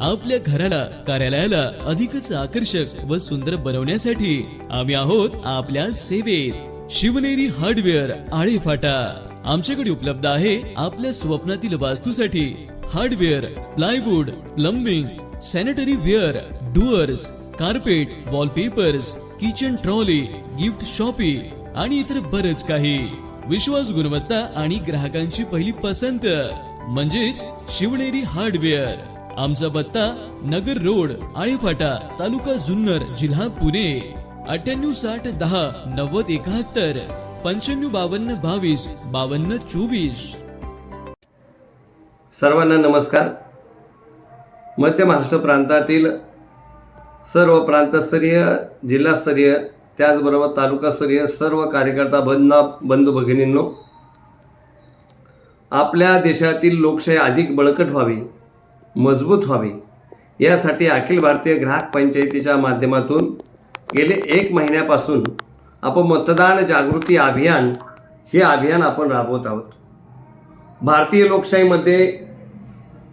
आपल्या घराला कार्यालयाला अधिकच आकर्षक व सुंदर बनवण्यासाठी आम्ही आहोत आपल्या सेवेत. शिवनेरी हार्डवेअर आळे फाटा. आमच्याकडे उपलब्ध आहे आपल्या स्वप्नातील वास्तूसाठी hardware plywood plumbing sanitary ware doors carpet wallpapers kitchen trolley gift shoppe आणि इतर बरच काही. विश्वास गुणवत्ता आणि ग्राहकांची पहिली पसंत म्हणजेच शिवनेरी हार्डवेअर. आमचा पत्ता नगर रोड आळेफाटा तालुका जुन्नर जिल्हा पुणे. अठ्ठ्याण्णव साठ दहा नव्वद एकाहत्तर पंच्याण्णव बावन्न बावीस बावन्न चोवीस. सर्वांना नमस्कार. मध्य महाराष्ट्र प्रांतातील सर्व प्रांतस्तरीय जिल्हास्तरीय त्याचबरोबर तालुकास्तरीय सर्व कार्यकर्ता बंधना बंधू भगिनींनो आपल्या देशातील लोकशाही अधिक बळकट व्हावी. मजबूत व्हावी. यासाठी अखिल भारतीय ग्राहक पंचायतीच्या माध्यमातून गेले एक महिन्यापासून आपण मतदान जागृती अभियान हे अभियान आपण राबवत आहोत. भारतीय लोकशाहीमध्ये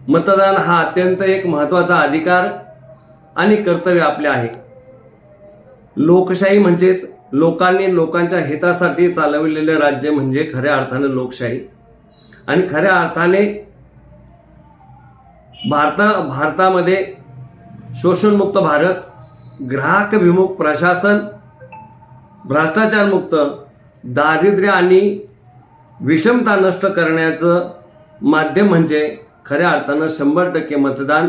मतदान हा अत्यंत एक महत्त्वाचा अधिकार आणि कर्तव्य आपले आहे. लोकशाही म्हणजेच लोकांनी लोकांच्या हितासाठी चालविलेले राज्य म्हणजे खऱ्या अर्थाने लोकशाही. आणि खऱ्या अर्थाने भारता भारतामध्ये शोषणमुक्त भारत ग्राहकभिमुख प्रशासन भ्रष्टाचारमुक्त दारिद्र्य आणि विषमता नष्ट करण्याचं माध्यम म्हणजे खऱ्या अर्थानं शंभर टक्के मतदान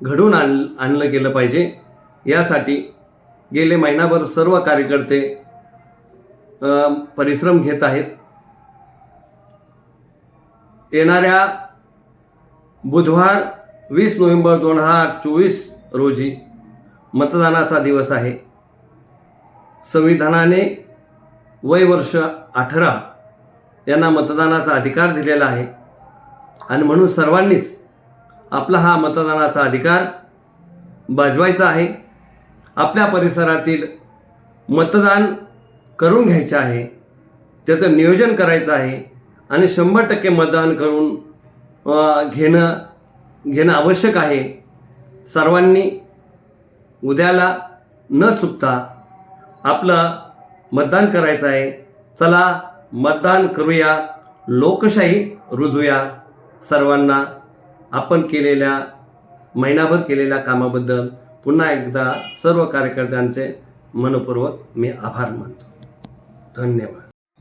घडून आण आणलं गेलं पाहिजे. यासाठी गेले महिनाभर सर्व कार्यकर्ते परिश्रम घेत आहेत. येणाऱ्या बुधवार वीस नोव्हेंबर दोन हजार चोवीस रोजी मतदानाचा दिवस आहे. संविधानाने वय वर्ष अठरा यांना मतदानाचा अधिकार दिलेला आहे. आणि म्हणून सर्वांनीच आपला हा मतदानाचा अधिकार बाजवायचा आहे. आपल्या परिसरातील मतदान करून घ्यायचं आहे. त्याचं नियोजन करायचं आहे. आणि शंभर टक्के मतदान करून घेणं घेणं आवश्यक आहे. सर्वांनी उद्याला न चुकता आपलं मतदान करायचं आहे. चला मतदान करूया लोकशाही रुजूया. सर्वांना आपण केलेल्या महिनाभर केलेल्या कामाबद्दल पुन्हा एकदा सर्व कार्यकर्त्यांचे मनपूर्वक मी आभार मानतो. धन्यवाद.